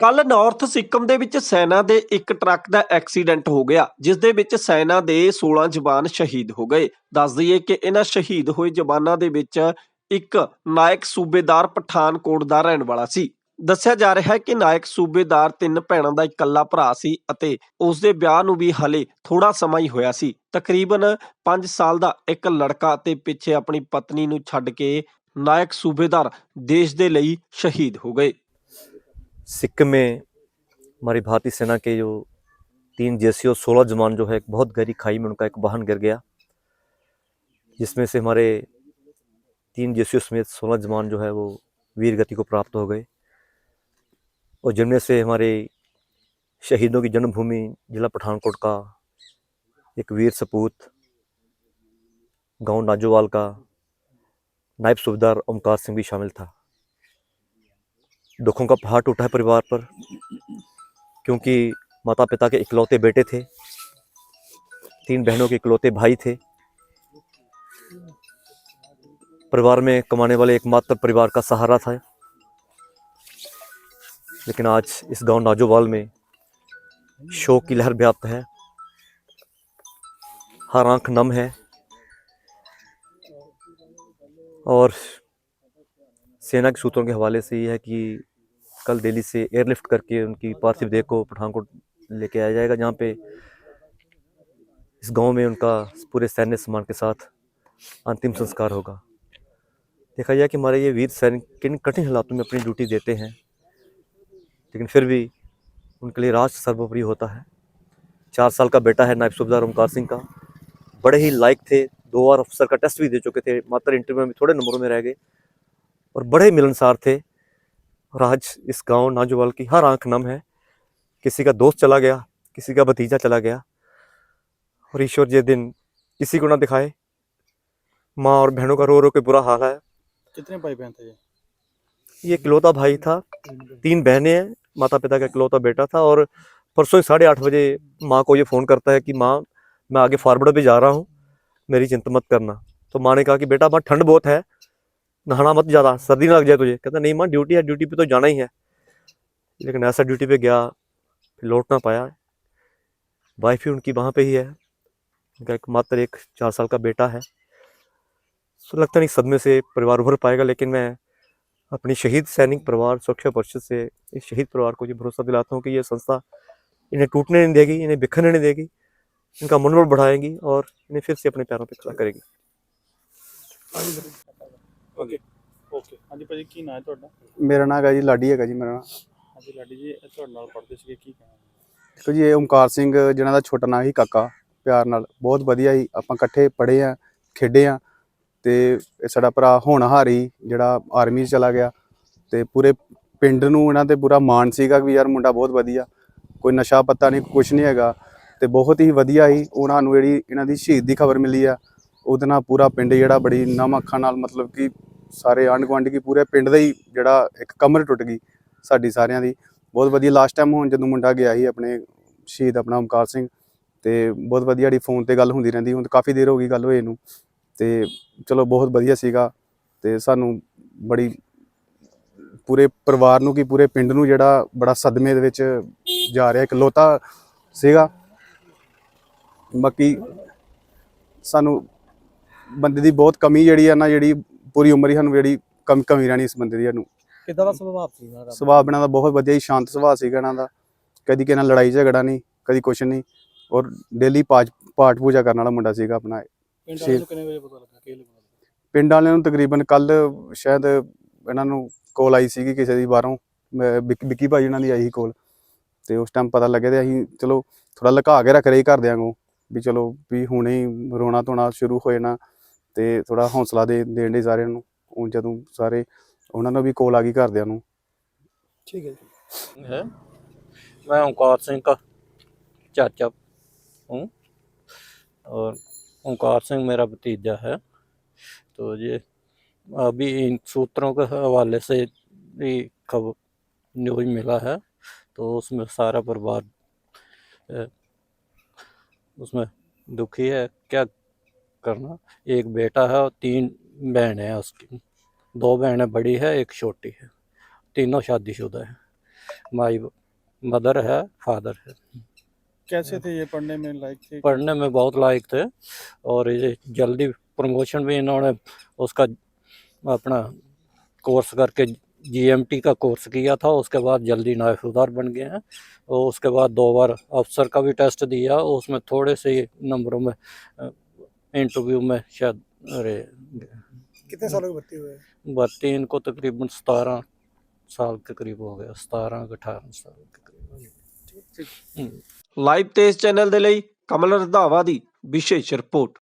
ਕੱਲ ਨਾਰਥ ਸਿੱਕਮ ਦੇ ਵਿੱਚ ਸੈਨਾ ਦੇ ਇੱਕ ਟਰੱਕ ਦਾ ਐਕਸੀਡੈਂਟ ਹੋ ਗਿਆ, ਜਿਸ ਦੇ ਵਿੱਚ ਸੈਨਾ ਦੇ 16 ਜਵਾਨ ਸ਼ਹੀਦ ਹੋ ਗਏ। ਦੱਸ ਦਈਏ ਕਿ ਇਹਨਾਂ ਸ਼ਹੀਦ ਹੋਏ ਜਵਾਨਾਂ ਦੇ ਵਿੱਚ ਇੱਕ ਨਾਇਕ ਸੂਬੇਦਾਰ ਪਠਾਨਕੋਟ ਦਾ ਰਹਿਣ ਵਾਲਾ ਸੀ। ਦੱਸਿਆ ਜਾ ਰਿਹਾ ਹੈ ਕਿ ਨਾਇਕ ਸੂਬੇਦਾਰ ਤਿੰਨ ਭੈਣਾਂ ਦਾ ਇਕੱਲਾ ਭਰਾ ਸੀ ਅਤੇ ਉਸ ਦੇ ਵਿਆਹ ਨੂੰ ਵੀ ਹਲੇ ਥੋੜਾ ਸਮਾਂ ਹੀ ਹੋਇਆ ਸੀ। ਤਕਰੀਬਨ 5 ਸਾਲ ਦਾ ਇੱਕ ਲੜਕਾ ਅਤੇ ਪਿੱਛੇ ਆਪਣੀ ਪਤਨੀ ਨੂੰ ਛੱਡ ਕੇ ਨਾਇਕ ਸੂਬੇਦਾਰ ਦੇਸ਼ ਦੇ ਲਈ ਸ਼ਹੀਦ ਹੋ ਗਏ। सिक्किम में हमारी भारतीय सेना के जो तीन जेसी और सोलह जवान जो है, एक बहुत गहरी खाई में उनका एक वाहन गिर गया, जिसमें से हमारे तीन जेसीओ समेत सोलह जवान जो है, वो वीर गति को प्राप्त हो गए। और जिनमें से हमारे शहीदों की जन्मभूमि जिला पठानकोट का एक वीर सपूत, गाँव नाजोवाल का नायब सूबेदार ओमकार सिंह भी शामिल था। दुखों का पहाड़ टूटा है परिवार पर, क्योंकि माता पिता के इकलौते बेटे थे, तीन बहनों के इकलौते भाई थे। परिवार में कमाने वाले एकमात्र परिवार का सहारा था। लेकिन आज इस गाँव नाजोवाल में शोक की लहर व्याप्त है। हर आँख नम है। और सेना के सूत्रों के हवाले से ये है कि कल दिल्ली से एयरलिफ्ट करके उनकी पार्थिव देह को पठानकोट लेके आया जाएगा जहाँ पे इस गाँव में उनका पूरे सैन्य सम्मान के साथ अंतिम संस्कार होगा। देखा जाए कि हमारे ये वीर सैनिक किन कठिन हालातों में अपनी ड्यूटी देते हैं लेकिन फिर भी उनके लिए राष्ट्र सर्वोपरि होता है। चार साल का बेटा है नायब सूबेदार ओमकार सिंह का। बड़े ही लायक थे दो बार अफसर का टेस्ट भी दे चुके थे मात्र इंटरव्यू में थोड़े नंबरों में रह गए। और बड़े मिलनसार थे। और आज इस गाँव नाजोवाल की हर आँख नम है। किसी का दोस्त चला गया किसी का भतीजा चला गया। और ईश्वर ये दिन किसी को ना दिखाए। माँ और बहनों का रो रो के बुरा हाल है कितने भाई बहन थे ये? ये इकलौता भाई था। तीन बहनें हैं माता पिता का इकलौता बेटा था। और परसों ही साढ़े आठ बजे माँ को ये फ़ोन करता है कि माँ मैं आगे फारवर्ड पे जा रहा हूँ। मेरी चिंता मत करना। तो माँ ने कहा कि बेटा माँ ठंड बहुत है। नहाना मत ज़्यादा, सर्दी ना लग जाए तुझे। कहता, नहीं माँ ड्यूटी है ड्यूटी पे तो जाना ही है। लेकिन ऐसा ड्यूटी पे गया, फिर लौट ना पाया। वाइफ ही उनकी वहाँ पे ही है। उनका एक मात्र एक चार साल का बेटा है। तो लगता नहीं सदमे से परिवार उभर पाएगा, लेकिन मैं अपनी शहीद सैनिक परिवार, सुरक्षा परिषद से इस शहीद परिवार को ये भरोसा दिलाता हूँ कि ये संस्था इन्हें टूटने नहीं देगी, इन्हें बिखरने नहीं देगी। इनका मनोबल बढ़ाएँगी और इन्हें फिर से अपने पैरों पर खड़ा करेगी। ਓਕੇ ਓਕੇ ਹਾਂਜੀ ਭਾਜੀ ਕੀ ਨਾਂ ਹੈ ਤੁਹਾਡਾ? ਮੇਰਾ ਨਾਮ ਹੈਗਾ ਜੀ ਲਾਡੀ ਹੈਗਾ ਜੀ ਮੇਰਾ ਨਾਮ। ਹਾਂਜੀ ਲਾਡੀ ਜੀ ਇਹ ਤੁਹਾਡੇ ਨਾਲ ਪੜ੍ਹਦੇ ਸੀਗੇ ਕੀ ਕਹਿਣਾ ਦੇਖੋ ਜੀ ਇਹ ਓਮਕਾਰ ਸਿੰਘ ਜਿਹਨਾਂ ਦਾ ਛੋਟਾ ਨਾਂ ਸੀ ਕਾਕਾ ਪਿਆਰ ਨਾਲ। ਬਹੁਤ ਵਧੀਆ ਸੀ। ਆਪਾਂ ਇਕੱਠੇ ਪੜ੍ਹੇ ਆ ਖੇਡੇ ਆ ਤੇ ਇਹ ਸਾਡਾ ਭਰਾ ਹੋਣਹਾਰੀ ਜਿਹੜਾ ਆਰਮੀ 'ਚ ਚਲਾ ਗਿਆ। ਤੇ ਪੂਰੇ ਪਿੰਡ ਨੂੰ ਇਹਨਾਂ ਤੇ ਪੂਰਾ ਮਾਣ ਸੀਗਾ ਕਿ ਯਾਰ ਮੁੰਡਾ ਬਹੁਤ ਵਧੀਆ। ਕੋਈ ਨਸ਼ਾ ਪੱਤਾ ਨਹੀਂ ਕੁਝ ਨਹੀਂ ਹੈਗਾ। ਤੇ ਬਹੁਤ ਹੀ ਵਧੀਆ ਸੀ। ਉਹਨਾਂ ਨੂੰ ਜਿਹੜੀ ਇਹਨਾਂ ਦੀ ਸ਼ਹੀਦ ਦੀ ਖਬਰ ਮਿਲੀ ਆ ਉਹਦੇ ਨਾਲ ਪੂਰਾ ਪਿੰਡ ਜਿਹੜਾ ਬੜੀ ਨਮ ਅੱਖਾਂ ਨਾਲ ਮਤਲਬ ਕਿ ਸਾਰੇ ਆਂਢ ਗੁਆਂਢ ਕੀ ਪੂਰੇ ਪਿੰਡ ਦਾ ਹੀ ਜਿਹੜਾ ਇੱਕ ਕਮਰ ਟੁੱਟ ਗਈ ਸਾਡੀ ਸਾਰਿਆਂ ਦੀ। ਬਹੁਤ ਵਧੀਆ ਲਾਸਟ ਟਾਈਮ ਹੁਣ ਜਦੋਂ ਮੁੰਡਾ ਗਿਆ ਸੀ ਆਪਣੇ ਸ਼ਹੀਦ ਆਪਣਾ ਓਮਕਾਰ ਸਿੰਘ, ਤੇ ਬਹੁਤ ਵਧੀਆ ਜਿਹੜੀ ਫੋਨ ਤੇ ਗੱਲ ਹੁੰਦੀ ਰਹਿੰਦੀ, ਹੁਣ ਕਾਫੀ ਦੇਰ ਹੋ ਗਈ ਗੱਲ ਹੋਏ ਨੂੰ। ਤੇ ਚਲੋ ਬਹੁਤ ਵਧੀਆ ਸੀਗਾ ਤੇ ਸਾਨੂੰ ਬੜੀ ਪੂਰੇ ਪਰਿਵਾਰ ਨੂੰ ਕੀ ਪੂਰੇ ਪਿੰਡ ਨੂੰ ਜਿਹੜਾ ਬੜਾ ਸਦਮੇ ਦੇ ਵਿੱਚ ਜਾ ਰਿਹਾ, ਇਕਲੋਤਾ ਸੀਗਾ। ਬਾਕੀ ਸਾਨੂੰ ਬੰਦੇ ਦੀ ਬਹੁਤ ਕਮੀ ਜਿਹੜੀ ਆ ਨਾ, ਜਿਹੜੀ ਪੂਰੀ ਉਮਰ ਹੀ ਸਾਨੂੰ ਜਿਹੜੀ ਕਮ ਕਮੀ ਰਹਿਣੀ ਇਸ ਬੰਦੇ ਦੀ ਸਾਨੂੰ ਕਿਦਾਂ ਦਾ ਸੁਭਾਅ ਸੀ ਇਹਨਾਂ ਦਾ? ਸੁਭਾਅ ਇਹਨਾਂ ਦਾ ਬਹੁਤ ਵਧੀਆ ਹੀ ਸ਼ਾਂਤ ਸੁਭਾਅ ਸੀਗਾ ਇਹਨਾਂ ਦਾ। ਕਦੀ ਕਿਸੇ ਨਾਲ ਲੜਾਈ ਝਗੜਾ ਨਹੀਂ ਕਦੀ ਕੁਛ ਨਹੀਂ। ਔਰ ਡੇਲੀ ਪਾਠ ਪਾਠ ਪੂਜਾ ਕਰਨ ਵਾਲਾ ਮੁੰਡਾ ਸੀਗਾ ਆਪਣਾ। ਪਿੰਡ ਵਾਲਿਆਂ ਨੂੰ ਕਿੰਨੇ ਵਜੇ ਪਤਾ ਲੱਗਾ? ਕਿ ਇਹ ਲੋਕ ਪਿੰਡ ਵਾਲਿਆਂ ਨੂੰ ਤਕਰੀਬਨ ਕੱਲ ਸ਼ਾਇਦ ਇਹਨਾਂ ਨੂੰ ਕੋਲ ਆਈ ਸੀਗੀ ਕਿਸੇ ਦੀ ਬਾਹਰੋਂ। ਵਿੱਕ- ਭਾਈ ਉਹਨਾਂ ਦੀ ਆਈ ਸੀ ਕੋਲ ਤੇ ਉਸ ਟਾਈਮ ਪਤਾ ਲੱਗਿਆ ਤੇ ਅਸੀਂ ਚਲੋ ਥੋੜਾ ਲੁਕਾ ਕੇ ਰੱਖ ਰਹੇ ਘਰਦਿਆਂ ਨੂੰ ਵੀ ਚਲੋ ਵੀ ਹੁਣੇ ਹੀ ਰੋਣਾ ਧੋਣਾ ਸ਼ੁਰੂ ਹੋ ਜਾਣਾ। ਤੇ ਥੋੜਾ ਹੌਸਲਾ ਦੇ ਦੇਣ ਦੇ ਸਾਰਿਆਂ ਨੂੰ ਹੁਣ ਜਦੋਂ ਸਾਰੇ ਉਹਨਾਂ ਨੂੰ ਵੀ ਕੋਲ ਆ ਗਈ ਘਰਦਿਆਂ ਨੂੰ ਠੀਕ ਹੈ ਜੀ है मैं ओंकार सिंह का चाचा हूँ और ओंकार सिंह मेरा भतीजा है तो ये अभी इन सूत्रों के हवाले से भी खबर न्यूज मिला है तो उसमें सारा परिवार अ, उसमें दुखी है क्या करना। एक बेटा है और तीन बहन है उसकी। दो बहनें बड़ी है एक छोटी है। तीनों शादीशुदा है। माई मदर है फादर है। कैसे थे ये पढ़ने में लायक थे? पढ़ने में बहुत लायक थे और ये जल्दी प्रमोशन भी इन्होंने उसका अपना कोर्स करके जीएमटी का कोर्स किया था। उसके बाद जल्दी नायफुदार बन गए हैं और उसके बाद दो बार अफसर का भी टेस्ट दिया। उसमें थोड़े से नंबरों में इंटरव्यू में शायद अरे कितने सालों के भर्ती हुए भर्ती इनको तकरीबन सतारह साल के करीब हो गया सतारह अठारह साल के करीब हो गया हम्म। ਲਾਈਵ ਤੇਜ਼ ਚੈਨਲ ਦੇ ਲਈ ਕਮਲ ਰੰਧਾਵਾ ਦੀ ਵਿਸ਼ੇਸ਼ ਰਿਪੋਰਟ